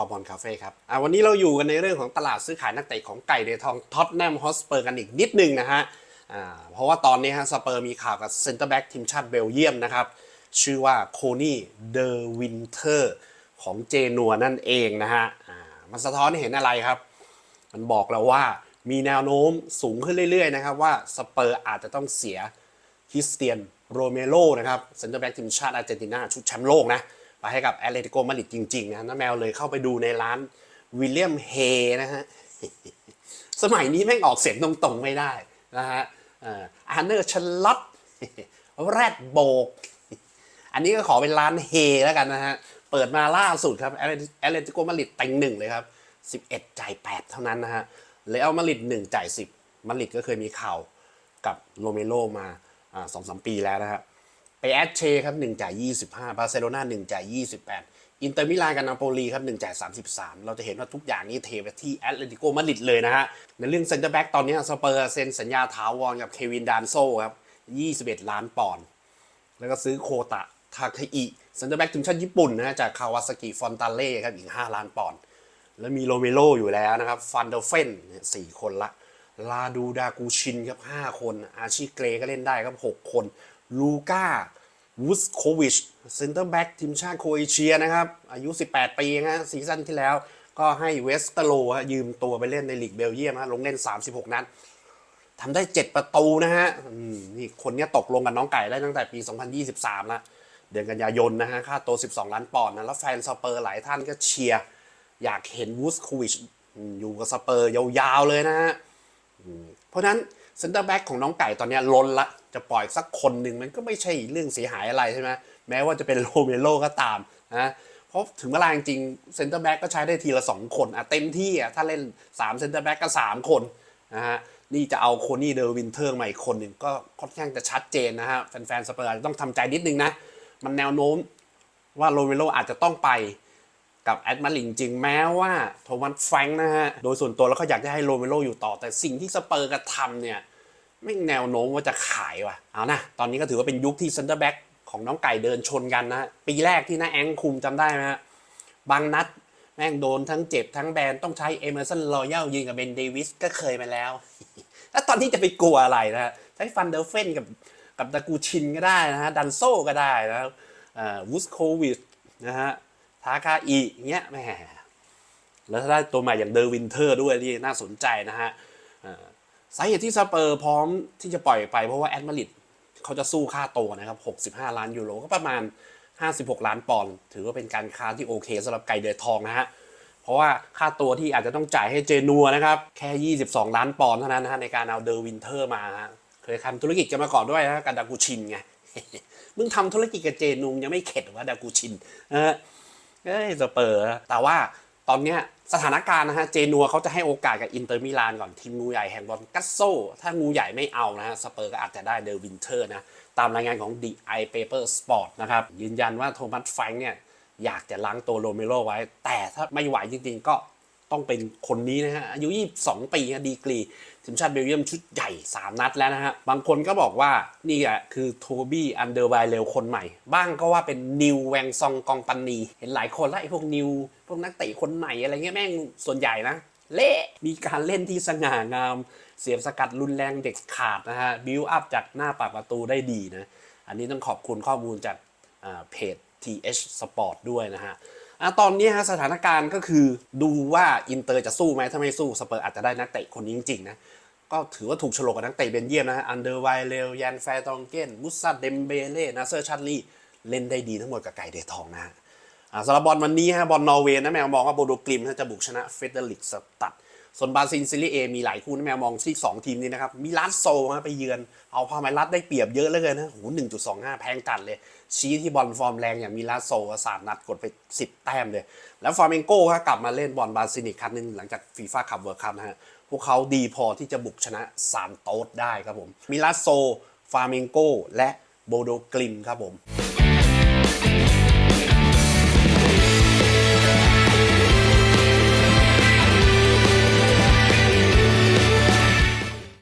อมอนคาเฟ่ครับอะวันนี้เราอยู่กันในเรื่องของตลาดซื้อขายนักเตะของไก่เดทองท็อตแนมฮอสเปอร์กันอีกนิดนึงนะฮะอ่าเพราะว่าตอนนี้ฮะสเปอร์มีข่าวกับเซนเตอร์แบ็กทีมชาติเบลเยียมนะครับ ชื่อว่าโคนี่เดอวินเทอร์ของเจนัวนั่นเองนะฮะอ่ามันสะท้อนให้เห็นอะไรครับ มันบอกเราว่ามีแนวโน้มสูงขึ้นเรื่อยๆนะครับว่าสเปอร์อาจจะต้องเสียคริสเตียนโรเมโรนะครับเซนเตอร์แบ็กทีมชาติอาร์เจนตินาชุดแชมป์โลกนะ ไปให้กับแอตเลติโกมาดริดจริงๆนะน้าแมวเลยเข้าไปดูในร้านวิลเลียมเฮนะฮะ สมัยนี้แม่งออกเสียงตรงๆไม่ได้นะฮะอาร์เนอร์ชลอตแรดโบก อันนี้ก็ขอเป็นร้านเฮแล้วกันนะฮะ เปิดมาล่าสุดครับแอตเลติโกมาดริดเต็งหนึ่งเลยครับ 11 จ่าย 8 เท่านั้นนะฮะเลอัลมาดริด1จ่าย 10มาดริดก็เคยมีข่าวกับโรเมโรมาสองสามปีแล้วนะฮะ ไปแอดเชครับ1จ่าย25บาร์เซโลนา1จ่าย28 อินเตอร์มิลานกับนาโปลีครับ1จ่าย33 เราจะเห็นว่าทุกอย่างนี้เทไปที่แอตเลติโกมาดริดเลยนะฮะ ในเรื่องเซ็นเตอร์แบ็กตอนนี้สเปอร์เซ็นสัญญาถาวรกับเควินดานโซครับ21 ล้านปอนด์แล้วก็ซื้อโคตะทาเคอิเซ็นเตอร์แบ็กทีมชาติญี่ปุ่นนะฮะจากคาวาซากิฟอนตาเล่ครับอีก 5 ล้านปอนด์แล้วมีโรเมโรอยู่แล้วนะครับฟันเดอร์เฟนสี่คนละลาดูดากูชินครับ5คน อาชิเกรก็เล่นได้ครับ 6 คน ลูก้าวูสโควิชเซนเตอร์แบ็กทีมชาติโครเอเชียนะครับ อายุ 18 ปีนะฮะซีซั่นที่แล้วก็ให้เวสเตโลยืมตัวไปเล่นในลีกเบลเยียมฮะลงเล่น 36 นัดทำได้ 7 ประตูนะฮะนี่คนนี้ตกลงกับน้องไก่ได้ตั้งแต่ปี 2023ละเดือนกันยายนนะฮะ ค่าตัว 12 ล้านปอนด์นะ แล้วแฟนสเปอร์หลายท่านก็เชียร์อยากเห็นวูสโควิชอยู่กับสเปอร์ยาวๆเลยนะฮะเพราะนั้น เซนเตอร์แบ็กของน้องไก่ตอนนี้ล้นละ จะปล่อยสักคนหนึ่งมันก็ไม่ใช่เรื่องเสียหายอะไรใช่ไหมแม้ว่าจะเป็นโรเมโรก็ตามนะเพราะถึงเวลาจริงเซนเตอร์แบ็กก็ใช้ได้ทีละ 2 คนอะเต็มที่อะถ้าเล่น3เซนเตอร์แบ็กก็ 3 คนนะฮะนี่จะเอาโคนี่เดอร์วินเทอร์มาอีกคนหนึ่งก็ค่อนข้างจะชัดเจนนะฮะแฟนๆสเปอร์ต้องทำใจนิดนึงนะ มันแนวโน้มว่าโรเมโรอาจจะต้องไป กับแอดมาริดจริงๆแม้ว่าโทมัสแฟงนะฮะ โดยส่วนตัวแล้วเขาอยากจะให้โรเมโรอยู่ต่อ แต่สิ่งที่สเปอร์กระทำเนี่ย ไม่แนวโน้มว่าจะขายว่ะ เอานะ ตอนนี้ก็ถือว่าเป็นยุคที่เซนเตอร์แบ็กของน้องไก่เดินชนกันนะ ปีแรกที่น้าแองคุมจำได้ไหมฮะ บางนัดแม่งโดนทั้งเจ็บทั้งแบนต้องใช้เอเมอร์สันรอยัลยิงกับเบนเดวิสก็เคยมาแล้ว แล้วตอนนี้จะไปกลัวอะไรนะฮะใช้ฟันเดอร์เฟนกับกับดากูชินก็ได้นะฮะ ดันโซก็ได้นะวูสโควิดนะฮะ ทาคาอิเงี้ยแหมแล้วถ้าได้ตัวใหม่อย่างเดอร์วินเทอร์ด้วยนี่น่าสนใจนะฮะสาเหตุที่สเปอร์พร้อมที่จะปล่อยไปเพราะว่าแอดมาริดเขาจะสู้ค่าตัวนะครับ 65 ล้านยูโรก็ประมาณ 56 ล้านปอนด์ถือว่าเป็นการค้าที่โอเคสำหรับไก่เดือดทองนะฮะเพราะว่าค่าตัวที่อาจจะต้องจ่ายให้เจนัวนะครับแค่ 22 ล้านปอนด์เท่านั้นนะฮะในการเอาเดอร์วินเทอร์มาเคยทำธุรกิจกันมาก่อนด้วยนะกับดากูชินไงมึงทำธุรกิจกับเจนุงยังไม่เข็ดว่าดากูชินนะฮะ เอ้ยสเปอร์แต่ว่าตอนเนี้ยสถานการณ์นะฮะเจนัวเขาจะให้โอกาสกับอินเตอร์มิลานก่อนทีมงูใหญ่แห่งบอลกัสโซ ถ้างูใหญ่ไม่เอานะฮะสเปอร์ก็อาจจะได้เดอร์วินเทอร์นะ ตามรายงานของ The i Paper Sport นะครับ ยืนยันว่าโทมัสแฟน์เนี่ยอยากจะล้างตัวโรเมโรไว้ แต่ถ้าไม่ไหวจริงๆก็ ต้องเป็นคนนี้นะฮะ อายุ 22 ปีดีกรี ทีมชาติเบลเยียมชุดใหญ่ 3 นัดแล้วนะฮะ บางคนก็บอกว่า นี่แหละคือโทบี้อันเดอร์ไวเลวคนใหม่ บ้างก็ว่าเป็นนิวแวงซองกองปันนี เห็นหลายคนแล้วไอ้พวกนิว พวกนักเตะคนใหม่อะไรเงี้ยแม่งส่วนใหญ่นะ เละมีการเล่นที่สง่างาม เสียบสกัดรุนแรงเด็กขาดนะฮะบิวอัพจากหน้าปากประตูได้ดีนะอันนี้ต้องขอบคุณข้อมูลจากเพจ TH Sport ด้วยนะฮะ อะตอนนี้ฮะสถานการณ์ก็คือดูว่าอินเตอร์จะสู้ไหมถ้าไม่สู้สเปอร์อาจจะได้นักเตะคนนี้จริงๆนะก็ถือว่าถูกฉลกกับนักเตะเบนเยียมนะฮะอันเดอร์ไวเลลยันแฟตองเกนมุสซัดเดมเบเล่นาเซอร์ชัตลีเล่นได้ดีทั้งหมดกับไก่เดทองนะฮะอ่าสำหรับบอลวันนี้ฮะบอลนอร์เวย์นะแมวมองว่าโบโดกลิมจะบุกชนะเฟเดริกสตัด ส่วนบราซิลซีรีเอมีหลายคู่นะแมวมองที่ 2 ทีมนี้นะครับมีลัสโซฮะไปเยือน เอาพาไมลัสได้เปรียบเยอะเหลยนะโหหนึ่งจุดสองห้าแพงจัดเลย ชี้ที่บอลฟอร์มแรงอย่างมีลัสโซสามนัดกดไป 10 แต้มเลย แล้วฟาร์เมนโก้กลับมาเล่นบอลบราซิลอีกครั้งหนึงหลังจากฟีฟ่าคัพเวิร์คัพนะฮะพวกเขาดีพอที่จะบุกชนะซานโตสได้ครับผมมิลัสโซฟาร์เมนโก้และโบโดกลิมครับผม